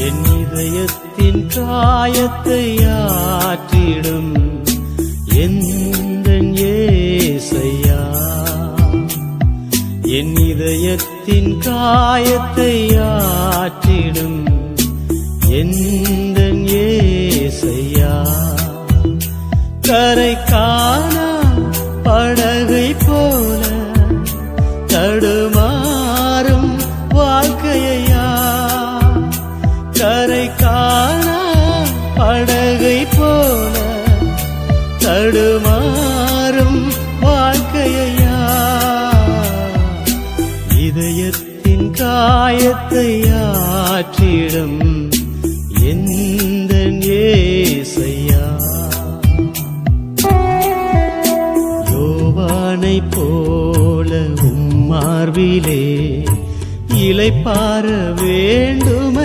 என் இதயத்தின் காயத்தை ஆற்றிடும். எந்த ஏசையா. என் இதயத்தின் காயத்தை ஆற்றிடும். எந்த ஏசையா. கரை காண படகை போல தடுமாறும் வாழ்க்கையா கரை காண படகை போல தடுமாறும் வாழ்க்கையா இதயத்தின் காயத்தை ஆற்றிடும் எந்த ஏசையா? யோவானை போல உம்மார்விலே இலைப்பார வேண்டும்